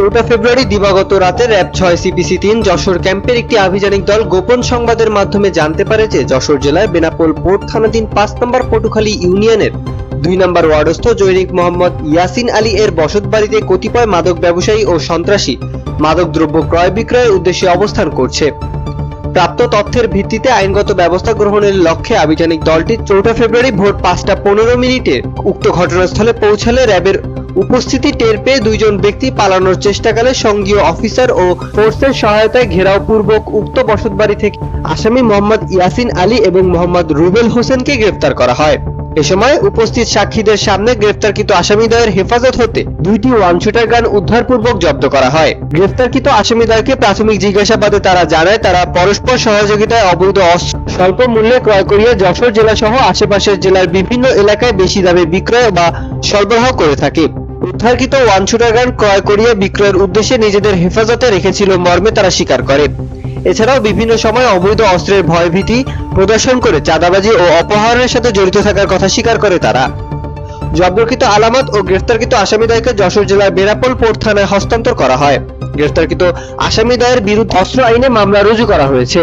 চৌঠা ফেব্রুয়ারি দিবাগত রাতে র্যাব ছয় সিপিসি তিন যশোর ক্যাম্পের একটি আভিযানিক দল গোপন সংবাদের মাধ্যমে জানতে পারে যে যশোর জেলার বেনাপোল পোর্ট থানাধীন পাঁচ নম্বর পটুখালী ইউনিয়নের দুই নম্বর ওয়ার্ডস্থ জৈনিক মোহাম্মদ ইয়াসিন আলী এর বসতবাড়িতে কতিপয় মাদক ব্যবসায়ী ও সন্ত্রাসী মাদক দ্রব্য ক্রয় বিক্রয়ের উদ্দেশ্যে অবস্থান করছে। প্রাপ্ত তথ্যের ভিত্তিতে আইনগত ব্যবস্থা গ্রহণের লক্ষ্যে আভিযানিক দলটি চৌঠা ফেব্রুয়ারি ভোর পাঁচটা পনেরো মিনিটে উক্ত ঘটনাস্থলে পৌঁছালে র্যাবের উপস্থিতি টের পেয়ে দুইজন ব্যক্তি পালানোর চেষ্টাকালে সঙ্গীয় অফিসার ও ফোর্সের সহায়তায় ঘেরাও পূর্বক উক্ত বসতবাড়ি থেকে আসামি মোহাম্মদ ইয়াসিন আলী এবং মোহাম্মদ রুবেল হোসেনকে গ্রেফতার করা হয়। এ সময় উপস্থিত সাক্ষীদের সামনে গ্রেফতারকৃত আসামিদ্বয়ের হেফাজত হতে দুইটি ওয়ান শুটার গান উদ্ধারপূর্বক জব্দ করা হয়। গ্রেফতারকৃত আসামিদ্বয়কে প্রাথমিক জিজ্ঞাসাবাদে তারা জানায়, তারা পরস্পর সহযোগিতায় অবৈধ অস্ত্র স্বল্প মূল্যে ক্রয় করিয়ে যশোর জেলা সহ আশেপাশের জেলার বিভিন্ন এলাকায় বেশি দামে বিক্রয় বা সরবরাহ করে থাকে। উদ্ধারকৃত ওয়ান গান ক্রয় করিয়ে বিক্রয়ের উদ্দেশ্যে নিজেদের হেফাজতে রেখেছিল মর্মে তারা স্বীকার করে এছাড়াও বিভিন্ন সময় অবৈধ অস্ত্রের ভয়ভীতি প্রদর্শন করে চাঁদাবাজি ও অপহরণের সাথে জড়িত থাকার কথা স্বীকার করে তারা। জব্দকৃত আলামত ও গ্রেফতারকৃত আসামিদ্বয়কে যশোর জেলার বেনাপোল পোর্ট থানায় হস্তান্তর করা হয়। গ্রেফতারকৃত আসামিদ্বয়ের বিরুদ্ধে অস্ত্র আইনে মামলা রুজু করা হয়েছে।